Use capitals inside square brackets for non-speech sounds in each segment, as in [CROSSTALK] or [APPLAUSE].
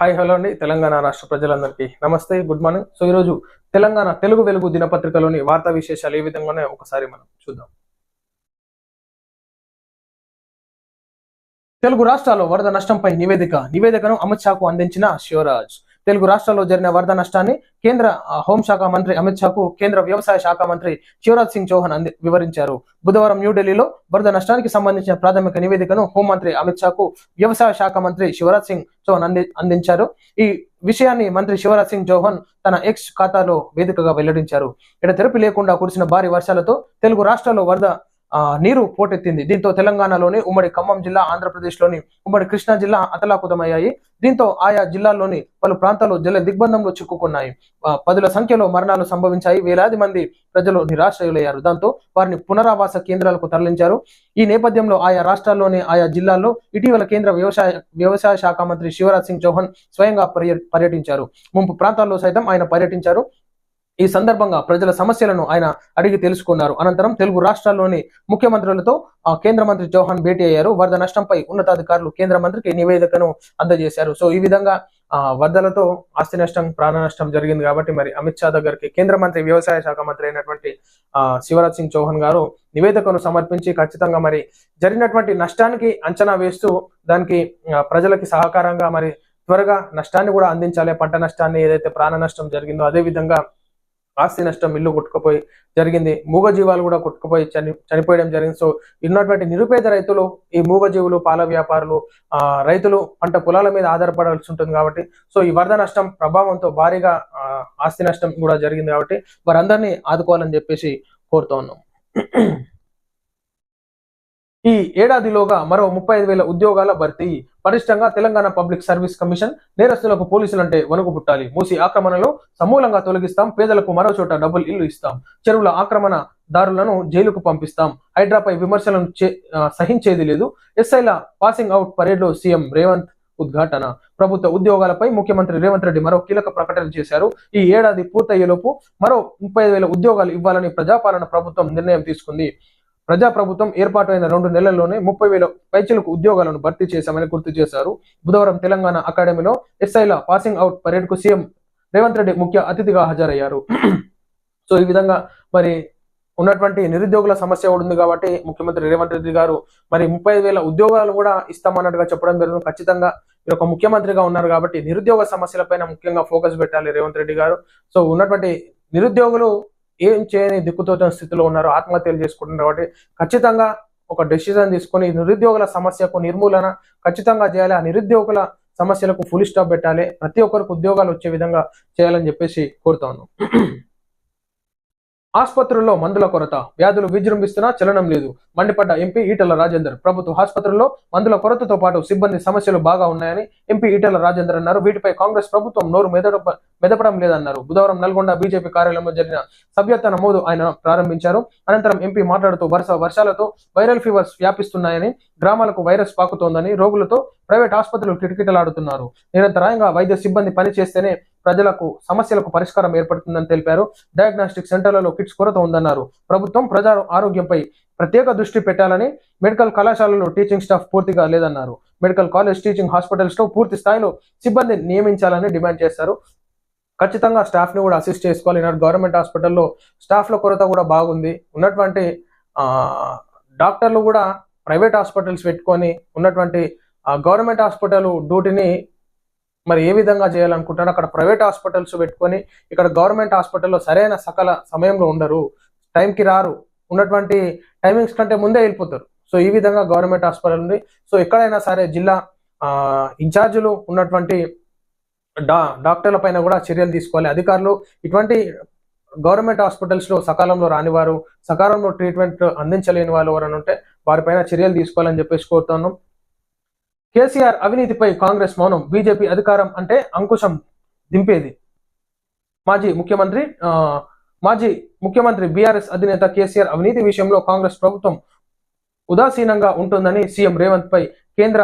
Hi hello అండి. తెలంగాణ రాష్ట్ర ప్రజలందరికీ నమస్తే గుడ్ మార్నింగ్. సో ఈరోజు తెలంగాణ తెలుగు వెలుగు దినపత్రికలోని వార్తా విశేషాలు ఏ విధంగానే ఒకసారి మనం చూద్దాం. తెలుగు రాష్ట్రాల్లో వరద నష్టంపై నివేదిక నివేదికను అమిత్ షాకు అందించిన శివరాజ్. తెలుగు రాష్ట్రాల్లో జరిగిన వరద నష్టాన్ని కేంద్ర హోంశాఖ మంత్రి అమిత్ షాకు కేంద్ర వ్యవసాయ శాఖ మంత్రి శివరాజ్ సింగ్ చౌహాన్ అంది వివరించారు. బుధవారం న్యూఢిల్లీలో వరద నష్టానికి సంబంధించిన ప్రాథమిక నివేదికను హోంమంత్రి అమిత్ షాకు వ్యవసాయ శాఖ మంత్రి శివరాజ్ సింగ్ చౌహాన్ అంది అందించారు. ఈ విషయాన్ని మంత్రి శివరాజ్ సింగ్ చౌహాన్ తన ఎక్స్ ఖాతాలో వేదికగా వెల్లడించారు. ఇక్కడ తెరపి లేకుండా కురిసిన భారీ వర్షాలతో తెలుగు రాష్ట్రాల్లో వరద నీరు పోటెత్తింది. దీంతో తెలంగాణలోని ఉమ్మడి ఖమ్మం జిల్లా ఆంధ్రప్రదేశ్లోని ఉమ్మడి కృష్ణా జిల్లా అతలాకుతమయ్యాయి దీంతో ఆయా జిల్లాల్లోని పలు ప్రాంతాలు జల దిగ్బంధంలో చిక్కుకున్నాయి. పదుల సంఖ్యలో మరణాలు సంభవించాయి. వేలాది మంది ప్రజలు నిరాశ్రయులయ్యారు. దాంతో వారిని పునరావాస కేంద్రాలకు తరలించారు. ఈ నేపథ్యంలో ఆయా రాష్ట్రాల్లోని ఆయా జిల్లాల్లో ఇటీవల కేంద్ర వ్యవసాయ వ్యవసాయ శాఖ మంత్రి శివరాజ్ సింగ్ చౌహాన్ స్వయంగా పర్య- పర్యటించారు. ముంపు ప్రాంతాల్లో సైతం ఆయన పర్యటించారు. ఈ సందర్భంగా ప్రజల సమస్యలను ఆయన అడిగి తెలుసుకున్నారు. అనంతరం తెలుగు రాష్ట్రాల్లోని ముఖ్యమంత్రులతో కేంద్ర మంత్రి చౌహాన్ భేటీ అయ్యారు. వరద నష్టంపై ఉన్నతాధికారులు కేంద్ర మంత్రికి నివేదికను అందజేశారు. సో ఈ విధంగా ఆ, వరదలతో ఆస్తి నష్టం ప్రాణ నష్టం జరిగింది కాబట్టి మరి అమిత్ షా దగ్గరికి కేంద్ర మంత్రి వ్యవసాయ శాఖ మంత్రి అయినటువంటి ఆ, శివరాజ్ సింగ్ చౌహాన్ గారు నివేదికను సమర్పించి ఖచ్చితంగా మరి జరిగినటువంటి నష్టానికి అంచనా వేస్తూ దానికి ప్రజలకి సహకారంగా మరి త్వరగా నష్టాన్ని కూడా అందించాలి. పంట నష్టాన్ని ఏదైతే ప్రాణ నష్టం జరిగిందో అదే విధంగా ఆస్తి నష్టం ఇల్లు కొట్టుకుపోయి జరిగింది మూగజీవాలు కూడా కొట్టుకుపోయి చని చనిపోయడం జరిగింది. సో ఉన్నటువంటి నిరుపేద రైతులు ఈ మూగజీవులు పాల వ్యాపారులు రైతులు పంట పొలాల మీద ఆధారపడాల్సి ఉంటుంది కాబట్టి సో ఈ వరద నష్టం ప్రభావంతో భారీగా ఆ, ఆస్తి నష్టం కూడా జరిగింది కాబట్టి వారందరినీ ఆదుకోవాలని చెప్పేసి కోరుతా ఉన్నాం. ఈ ఏడాదిలోగా మరో ముప్పై ఐదు వేల ఉద్యోగాల భర్తీ. పటిష్టంగా తెలంగాణ పబ్లిక్ సర్వీస్ కమిషన్ నేరస్తులకు పోలీసులంటే వణుకు పుట్టాలి. మూసి ఆక్రమణలో సమూలంగా తొలగిస్తాం. పేదలకు మరో చోట డబుల్ ఇల్లు ఇస్తాం. చెరువుల ఆక్రమణ దారులను జైలుకు పంపిస్తాం. హైడ్రాపై విమర్శలను చే- సహించేది లేదు. ఎస్ఐల పాసింగ్ అవుట్ పరేడ్లో సీఎం రేవంత్ ఉద్ఘాటన. ప్రభుత్వ ఉద్యోగాలపై ముఖ్యమంత్రి రేవంత్ రెడ్డి మరో కీలక ప్రకటన చేశారు. ఈ ఏడాది పూర్తయ్యేలోపు మరో ముప్పై వేల ఉద్యోగాలు ఇవ్వాలని ప్రజాపాలన ప్రభుత్వం నిర్ణయం తీసుకుంది. ప్రజా ప్రభుత్వం ఏర్పాటైన రెండు నెలల్లోనే ముప్పై వేల పైచిలకు ఉద్యోగాలను భర్తీ చేశామని గుర్తు చేశారు. బుధవారం తెలంగాణ అకాడమీలో ఎస్ఐల పాసింగ్ అవుట్ పరేడ్కు సీఎం రేవంత్ రెడ్డి ముఖ్య అతిథిగా హాజరయ్యారు. [CLEARS THROAT] సో ఈ విధంగా మరి ఉన్నటువంటి నిరుద్యోగుల సమస్య ఉంది కాబట్టి ముఖ్యమంత్రి రేవంత్ రెడ్డి గారు మరి ముప్పై వేల ఉద్యోగాలు కూడా ఇస్తామన్నట్టుగా చెప్పడం జరుగుతుంది ఖచ్చితంగా మీరు ఒక ముఖ్యమంత్రిగా ఉన్నారు కాబట్టి నిరుద్యోగ సమస్యలపైన ముఖ్యంగా ఫోకస్ పెట్టాలి రేవంత్ రెడ్డి గారు. సో ఉన్నటువంటి నిరుద్యోగులు ఏం చేయని దిక్కుతోచిన స్థితిలో ఉన్నారు ఆత్మహత్యలు చేసుకుంటున్నారు కాబట్టి ఖచ్చితంగా ఒక డెసిజన్ తీసుకొని నిరుద్యోగుల సమస్యకు నిర్మూలన ఖచ్చితంగా చేయాలి. ఆ నిరుద్యోగుల సమస్యలకు ఫుల్ స్టాప్ పెట్టాలి. ప్రతి ఒక్కరికి ఉద్యోగాలు వచ్చే విధంగా చేయాలని చెప్పేసి కోరుతాను ఆసుపత్రుల్లో మందుల కొరత. వ్యాధులు విజృంభిస్తున్నా చలనం లేదు. మండిపడ్డ ఎంపీ ఈటల రాజేందర్. ప్రభుత్వ ఆసుపత్రుల్లో మందుల కొరతతో పాటు సిబ్బంది సమస్యలు బాగా ఉన్నాయని ఎంపీ ఈటల రాజేందర్ అన్నారు. వీటిపై కాంగ్రెస్ ప్రభుత్వం నోరు మెదడ మెదపడం లేదన్నారు. బుధవారం నల్గొండ బీజేపీ కార్యాలయంలో జరిగిన సభ్యత్వ నమోదు ఆయన ప్రారంభించారు. అనంతరం ఎంపీ మాట్లాడుతూ వరుస వర్షాలతో వైరల్ ఫీవర్స్ వ్యాపిస్తున్నాయని గ్రామాలకు వైరస్ పాకుతోందని రోగులతో ప్రైవేట్ ఆసుపత్రులు కిటకిటలాడుతున్నారు. నిరంతరాయంగా వైద్య సిబ్బంది పనిచేస్తేనే ప్రజలకు సమస్యలకు పరిష్కారం ఏర్పడుతుందని తెలిపారు. డయాగ్నాస్టిక్ సెంటర్లలో కిట్స్ కొరత ఉందన్నారు. ప్రభుత్వం ప్రజా ఆరోగ్యంపై ప్రత్యేక దృష్టి పెట్టాలని మెడికల్ కళాశాలలో టీచింగ్ స్టాఫ్ పూర్తిగా లేదన్నారు. మెడికల్ కాలేజ్ టీచింగ్ హాస్పిటల్స్లో పూర్తి స్థాయిలో సిబ్బంది నియమించాలని డిమాండ్ చేశారు. ఖచ్చితంగా స్టాఫ్ని కూడా అసిస్ట్ చేసుకోవాలి. ఈనాడు గవర్నమెంట్ హాస్పిటల్లో స్టాఫ్ల కొరత కూడా బాగుంది. ఉన్నటువంటి డాక్టర్లు కూడా ప్రైవేట్ హాస్పిటల్స్ పెట్టుకొని ఉన్నటువంటి గవర్నమెంట్ హాస్పిటల్ డ్యూటీని మరి ఏ విధంగా చేయాలనుకుంటారు అక్కడ ప్రైవేట్ హాస్పిటల్స్ పెట్టుకొని ఇక్కడ గవర్నమెంట్ హాస్పిటల్లో సరైన సకల సమయంలో ఉండరు. టైంకి రారు. ఉన్నటువంటి టైమింగ్స్ కంటే ముందే వెళ్ళిపోతారు. సో ఈ విధంగా గవర్నమెంట్ హాస్పిటల్ ఉంది. సో ఎక్కడైనా సరే జిల్లా ఇన్ఛార్జీలు ఉన్నటువంటి డా డాక్టర్ల పైన కూడా చర్యలు తీసుకోవాలి. అధికారులు ఇటువంటి గవర్నమెంట్ హాస్పిటల్స్లో సకాలంలో రానివారు సకాలంలో ట్రీట్మెంట్ అందించలేని వాళ్ళు ఎవరైనా ఉంటే వారిపైన చర్యలు తీసుకోవాలని చెప్పేసి కోరుతున్నాం. కేసీఆర్ అవినీతిపై కాంగ్రెస్ మౌనం బీజేపీ అధికారం అంటే అంకుశం దింపేది. మాజీ ముఖ్యమంత్రి మాజీ ముఖ్యమంత్రి బీఆర్ఎస్ అధినేత కేసీఆర్ అవినీతి విషయంలో కాంగ్రెస్ ప్రభుత్వం ఉదాసీనంగా ఉంటుందని సీఎం రేవంత్ పై కేంద్ర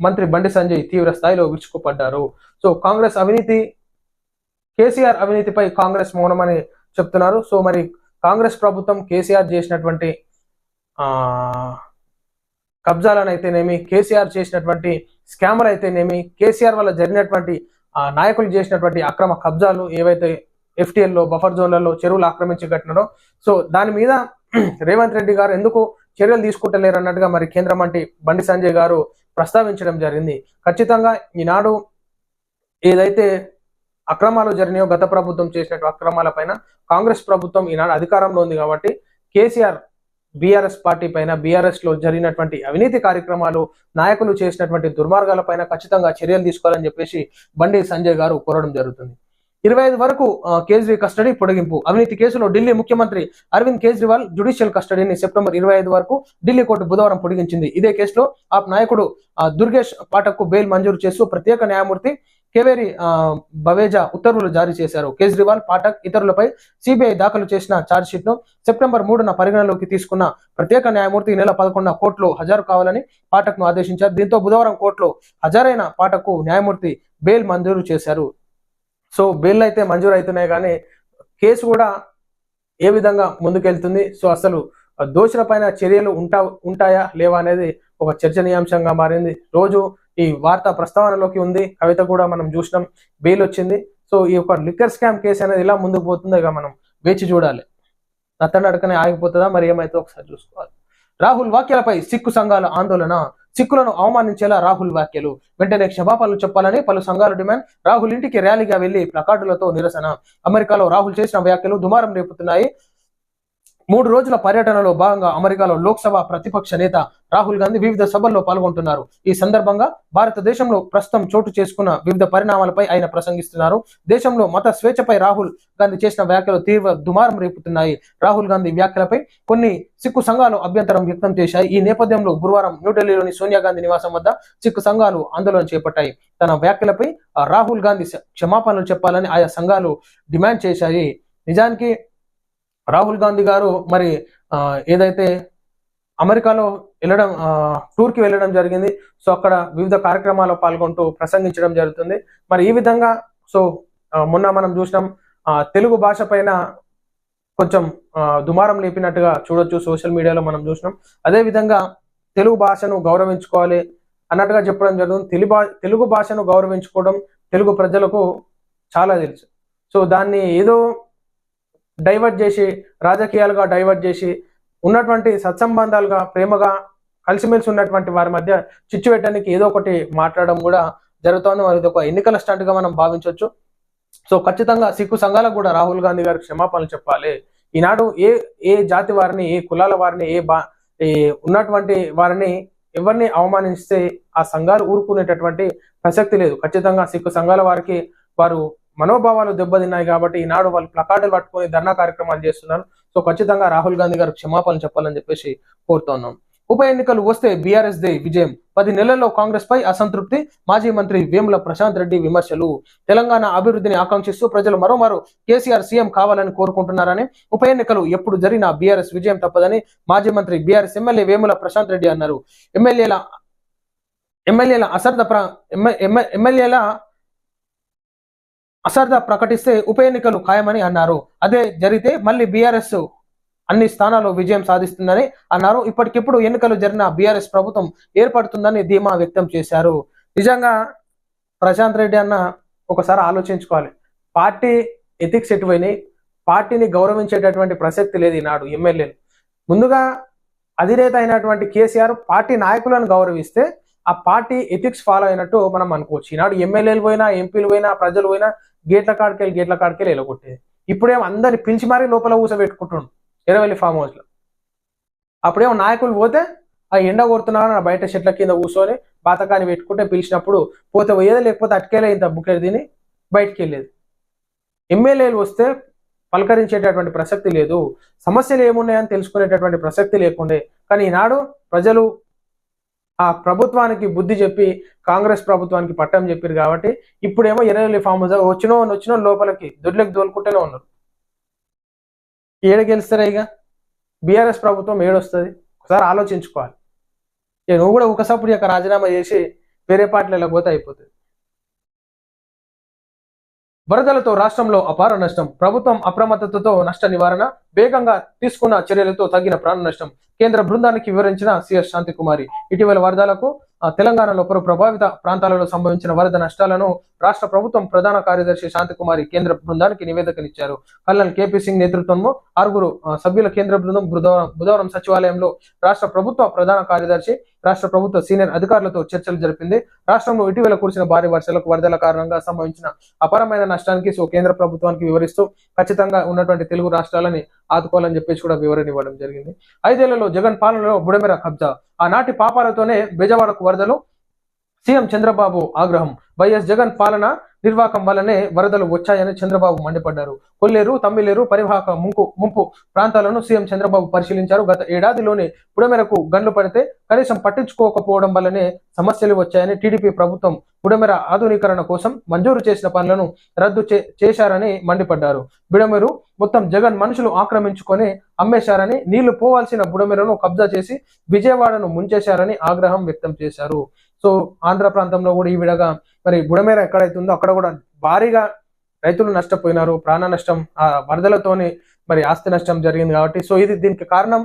మంత్రి బండి సంజయ్ తీవ్ర స్థాయిలో విరుచుకుపడ్డారు. సో కాంగ్రెస్ అవినీతి కేసీఆర్ అవినీతిపై కాంగ్రెస్ మౌనమని చెప్తున్నారు. సో మరి కాంగ్రెస్ ప్రభుత్వం కేసీఆర్ చేసినటువంటి కబ్జాలనైతేనేమి కేసీఆర్ చేసినటువంటి స్కామర్ అయితేనేమి కేసీఆర్ వల్ల జరిగినటువంటి ఆ, నాయకులు చేసినటువంటి అక్రమ కబ్జాలు ఏవైతే ఎఫ్టీఎల్లో బఫర్ జోన్లలో చెరువులు ఆక్రమించి కట్టినారో సో దాని మీద [CLEARS THROAT] రేవంత్ రెడ్డి గారు ఎందుకు చర్యలు తీసుకుంటలేరు అన్నట్టుగా మరి కేంద్ర మంత్రి బండి సంజయ్ గారు ప్రస్తావించడం జరిగింది. ఖచ్చితంగా ఈనాడు ఏదైతే అక్రమాలు జరిగినాయో గత ప్రభుత్వం చేసినట్టు అక్రమాల పైన కాంగ్రెస్ ప్రభుత్వం ఈనాడు అధికారంలో ఉంది కాబట్టి కేసీఆర్ బీఆర్ఎస్ పార్టీ పైన బీఆర్ఎస్లో జరిగినటువంటి అవినీతి కార్యక్రమాలు నాయకులు చేసినటువంటి దుర్మార్గాల పైన ఖచ్చితంగా చర్యలు తీసుకోవాలని చెప్పేసి బండి సంజయ్ గారు కోరడం జరుగుతుంది. ఇరవై ఐదు వరకు కేజ్రీ కస్టడీ పొడిగింపు. అవినీతి కేసులో ఢిల్లీ ముఖ్యమంత్రి అరవింద్ కేజ్రీవాల్ జుడిషియల్ కస్టడీని సెప్టెంబర్ ఇరవై ఐదు వరకు ఢిల్లీ కోర్టు బుధవారం పొడిగించింది. ఇదే కేసులో ఆ నాయకుడు ఆ, దుర్గేష్ పాఠక్ బెయిల్ మంజూరు చేస్తూ ప్రత్యేక న్యాయమూర్తి కేవేరి బవేజా ఉత్తర్వులు జారీ చేశారు. కేజ్రీవాల్ పాఠక్ ఇతరులపై సిబిఐ దాఖలు చేసిన ఛార్జ్షీట్ను సెప్టెంబర్ మూడున పరిగణలోకి తీసుకున్న ప్రత్యేక న్యాయమూర్తి ఈ నెల పదకొండున కోర్టులో హాజరు కావాలని పాఠక్ను ఆదేశించారు. దీంతో బుధవారం కోర్టులో హాజరైన పాఠక్ న్యాయమూర్తి బెయిల్ మంజూరు చేశారు. సో బెయిల్ అయితే మంజూరు అవుతున్నాయి కానీ కేసు కూడా ఏ విధంగా ముందుకెళ్తుంది? సో అసలు దోషుల పైన చర్యలు ఉంటా ఉంటాయా? లేవా అనేది ఒక చర్చనీయాంశంగా మారింది. రోజు ఈ వార్త ప్రస్తావనలోకి ఉంది. కవిత కూడా మనం చూసినాం. బెయిల్ వచ్చింది. సో ఈ యొక్క లిక్కర్ స్కామ్ కేసు అనేది ఇలా ముందుకు పోతుందో ఇక మనం వేచి చూడాలి. నత్తనడకనే అడకనే ఆగిపోతుందా? మరి ఏమైతే ఒకసారి చూసుకోవాలి. రాహుల్ వాక్యాలపై సిక్కు సంఘాల ఆందోళన. సిక్కులను అవమానించేలా రాహుల్ వ్యాఖ్యలు. వెంటనే క్షమాపణలు చెప్పాలని పలు సంఘాలు డిమాండ్. రాహుల్ ఇంటికి ర్యాలీగా వెళ్ళి ప్లకార్డులతో నిరసన. అమెరికాలో రాహుల్ చేసిన వ్యాఖ్యలు దుమారం రేపుతున్నాయి. మూడు రోజుల పర్యటనలో భాగంగా అమెరికాలో లోక్సభ ప్రతిపక్ష నేత రాహుల్ గాంధీ వివిధ సభల్లో పాల్గొంటున్నారు. ఈ సందర్భంగా భారతదేశంలో ప్రస్తుతం చోటు చేసుకున్న వివిధ పరిణామాలపై ఆయన ప్రసంగిస్తున్నారు. దేశంలో మత స్వేచ్ఛపై రాహుల్ గాంధీ చేసిన వ్యాఖ్యలు తీవ్ర దుమారం రేపుతున్నాయి. రాహుల్ గాంధీ వ్యాఖ్యలపై కొన్ని సిక్కు సంఘాలు అభ్యంతరం వ్యక్తం చేశాయి. ఈ నేపథ్యంలో గురువారం న్యూఢిల్లీలోని సోనియా గాంధీ నివాసం వద్ద సిక్కు సంఘాలు ఆందోళన చేపట్టాయి. తన వ్యాఖ్యలపై రాహుల్ గాంధీ క్షమాపణలు చెప్పాలని ఆయా సంఘాలు డిమాండ్ చేశాయి. నిజానికి రాహుల్ గాంధీ గారు మరి ఏదైతే అమెరికాలో వెళ్ళడం టూర్కి వెళ్ళడం జరిగింది. సో అక్కడ వివిధ కార్యక్రమాల్లో పాల్గొంటూ ప్రసంగించడం జరుగుతుంది. మరి ఈ విధంగా సో మొన్న మనం చూసినాం తెలుగు భాష పైన కొంచెం దుమారం లేపినట్టుగా చూడొచ్చు. సోషల్ మీడియాలో మనం చూసినాం. అదే విధంగా తెలుగు భాషను గౌరవించుకోవాలి అన్నట్టుగా చెప్పడం జరుగుతుంది. తెలుగు భా తెలుగు భాషను గౌరవించుకోవడం తెలుగు ప్రజలకు చాలా తెలుసు. సో దాన్ని ఏదో డైవర్ట్ చేసి రాజకీయాలుగా డైవర్ట్ చేసి ఉన్నటువంటి సత్సంబంధాలుగా ప్రేమగా కలిసిమెలిసి ఉన్నటువంటి వారి మధ్య చిచ్చు పెట్టడానికి ఏదో ఒకటి మాట్లాడడం కూడా జరుగుతోంది. మరి ఇది ఒక ఎన్నికల స్టంట్గా మనం భావించవచ్చు సో ఖచ్చితంగా సిక్కు సంఘాలకు కూడా రాహుల్ గాంధీ గారికి క్షమాపణలు చెప్పాలి. ఈనాడు ఏ ఏ జాతి వారిని ఏ కులాల వారిని ఏ బా ఏ ఉన్నటువంటి వారిని ఎవరిని అవమానిస్తే ఆ సంఘాలు ఊరుకునేటటువంటి ప్రసక్తి లేదు. ఖచ్చితంగా సిక్కు సంఘాల వారికి వారు మనోభావాలు దెబ్బతిన్నాయి కాబట్టి ఈనాడు వాళ్ళు ప్లకార్డులు పట్టుకొని ధర్నా కార్యక్రమాలు చేస్తున్నారు. సో ఖచ్చితంగా రాహుల్ గాంధీ గారు క్షమాపణలు చెప్పాలని చెప్పేసి కోరుతున్నాం ఉప ఎన్నికలు వస్తే బీఆర్ఎస్ దే విజయం. పది నెలల్లో కాంగ్రెస్ పై అసంతృప్తి. మాజీ మంత్రి వేముల ప్రశాంత్ రెడ్డి విమర్శలు. తెలంగాణ అభివృద్ధిని ఆకాంక్షిస్తూ ప్రజలు మరోమారు కేసీఆర్ సీఎం కావాలని కోరుకుంటున్నారని ఉప ఎన్నికలు ఎప్పుడు జరిగినా బీఆర్ఎస్ విజయం తప్పదని మాజీ మంత్రి బీఆర్ఎస్ ఎమ్మెల్యే వేముల ప్రశాంత్ రెడ్డి అన్నారు. ఎమ్మెల్యేల ఎమ్మెల్యేల అసర్ద ప్ర ఎమ్మెల్యేల అసర్ధ ప్రకటిస్తే ఉప ఎన్నికలు ఖాయమని అన్నారు. అదే జరిగితే మళ్ళీ బీఆర్ఎస్ అన్ని స్థానాల్లో విజయం సాధిస్తుందని అన్నారు. ఇప్పటికిప్పుడు ఎన్నికలు జరిగిన బీఆర్ఎస్ ప్రభుత్వం ఏర్పడుతుందని ధీమా వ్యక్తం చేశారు. నిజంగా ప్రశాంత్ రెడ్డి అన్న ఒకసారి ఆలోచించుకోవాలి. పార్టీ ఎథిక్స్ ఎటువైనాయి? పార్టీని గౌరవించేటటువంటి ప్రసక్తి లేదు ఈనాడు ఎమ్మెల్యేలు. ముందుగా అధినేత అయినటువంటి కేసీఆర్ పార్టీ నాయకులను గౌరవిస్తే ఆ పార్టీ ఎథిక్స్ ఫాలో అయినట్టు మనం అనుకోవచ్చు. ఈనాడు ఎమ్మెల్యేలు పోయినా ఎంపీలు పోయినా ప్రజలు పోయినా గేట్ల కాడికెళ్ళి గేట్ల కాడికెళ్ళి ఎలగొట్టేది ఇప్పుడేమో అందరిని పిలిచి మరీ లోపల ఊసబెట్టుకుంటుండు ఎరవెల్లి ఫామ్ హౌస్లో. అప్పుడేమో నాయకులు పోతే ఆ ఎండ కొడుతున్నారని బయట చెట్ల కింద కూర్చొని బాతకాన్ని పెట్టుకుంటే పిలిచినప్పుడు పోతే పోయేది లేకపోతే అటుకెళ్ళే ఇంత బుక్కెట్ తిని బయటికి వెళ్ళేది ఎమ్మెల్యేలు వస్తే పలకరించేటటువంటి ప్రసక్తి లేదు. సమస్యలు ఏమున్నాయని తెలుసుకునేటటువంటి ప్రసక్తి లేకుండే. కానీ ఈనాడు ప్రజలు ఆ ప్రభుత్వానికి బుద్ధి చెప్పి కాంగ్రెస్ ప్రభుత్వానికి పట్టం చెప్పారు కాబట్టి ఇప్పుడేమో ఎర్రవెల్లి ఫామ్ హౌస్ వచ్చినో వచ్చినో లోపలికి దొడ్లకు దోలుకుంటూనే ఉన్నారు. ఏడ గెలుస్తారా ఇక బీఆర్ఎస్ ప్రభుత్వం ఏడొస్తుంది? ఒకసారి ఆలోచించుకోవాలి. ఇక నువ్వు కూడా ఒకసప్పుడు యొక్క రాజీనామా చేసి వేరే పార్టీలకు పోతే అయిపోతుంది. వరదలతో రాష్ట్రంలో అపార నష్టం ప్రభుత్వం అప్రమత్తతతో నష్ట నివారణ వేగంగా తీసుకున్న చర్యలతో తగ్గిన ప్రాణ నష్టం. కేంద్ర బృందానికి వివరించిన సిఎస్ శాంతికుమారి. ఇటీవల వరదలకు తెలంగాణలో పలు ప్రభావిత ప్రాంతాలలో సంభవించిన వరద నష్టాలను రాష్ట్ర ప్రభుత్వం ప్రధాన కార్యదర్శి శాంతికుమారి కేంద్ర బృందానికి నివేదికనిచ్చారు. కల్నల్ కేపీ సింగ్ నేతృత్వంలో ఆరుగురు సభ్యుల కేంద్ర బృందం బుధవారం బుధవారం సచివాలయంలో రాష్ట్ర ప్రభుత్వ ప్రధాన కార్యదర్శి రాష్ట్ర ప్రభుత్వ సీనియర్ అధికారులతో చర్చలు జరిపింది. రాష్ట్రంలో ఇటీవల కురిసిన భారీ వర్షాలకు వరదల కారణంగా సంభవించిన అపారమైన నష్టానికి సో కేంద్ర ప్రభుత్వానికి వివరిస్తూ ఖచ్చితంగా ఉన్నటువంటి తెలుగు రాష్ట్రాలని ఆదుకోవాలని చెప్పేసి కూడా వివరణ ఇవ్వడం జరిగింది. ఐదేళ్ళలో జగన్ పాలనలో బుడమెర కబ్జా. ఆనాటి పాపాలతోనే బెజవాడకు వరదలు సీఎం చంద్రబాబు ఆగ్రహం. వైఎస్ జగన్ పాలన నిర్వాహకం వల్లనే వరదలు వచ్చాయని చంద్రబాబు మండిపడ్డారు. కొల్లేరు తమ్మిలేరు పరివాహక ముంపు ముంపు ప్రాంతాలను సీఎం చంద్రబాబు పరిశీలించారు. గత ఏడాదిలోనే బుడమెరకు గన్లు పడితే కనీసం పట్టించుకోకపోవడం వల్లనే సమస్యలు వచ్చాయని టీడీపీ ప్రభుత్వం బుడమెర ఆధునీకరణ కోసం మంజూరు చేసిన పనులను రద్దు చే- చేశారని మండిపడ్డారు. బుడమెరు మొత్తం జగన్ మనుషులు ఆక్రమించుకొని అమ్మేశారని నీళ్ళు పోవాల్సిన బుడమెరను కబ్జా చేసి విజయవాడను ముంచేశారని ఆగ్రహం వ్యక్తం చేశారు. సో ఆంధ్ర ప్రాంతంలో కూడా ఈ విధంగా మరి బుడమేర ఎక్కడైతే ఉందో అక్కడ కూడా భారీగా రైతులు నష్టపోయినారు ప్రాణ నష్టం ఆ వరదలతోని మరి ఆస్తి నష్టం జరిగింది కాబట్టి. సో ఇది దీనికి కారణం.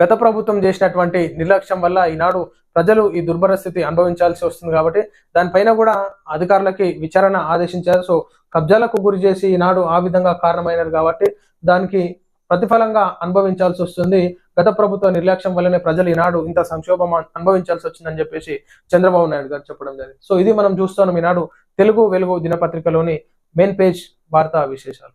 గత ప్రభుత్వం చేసినటువంటి నిర్లక్ష్యం వల్ల ఈనాడు ప్రజలు ఈ దుర్భర స్థితి అనుభవించాల్సి వస్తుంది కాబట్టి దానిపైన కూడా అధికారులకి విచారణ ఆదేశించారు. సో కబ్జాలకు గురి చేసి ఈనాడు ఆ విధంగా కారణమైనారు కాబట్టి దానికి ప్రతిఫలంగా అనుభవించాల్సి వస్తుంది. గత ప్రభుత్వ నిర్లక్ష్యం వల్లనే ప్రజలు ఈనాడు ఇంత సంక్షోభం అనుభవించాల్సి వచ్చిందని చెప్పేసి చంద్రబాబు నాయుడు గారు చెప్పడం జరిగింది. సో ఇది మనం చూస్తున్నాం ఈనాడు తెలుగు వెలుగు దినపత్రికలోని మెయిన్ పేజ్ వార్తా విశేషాలు.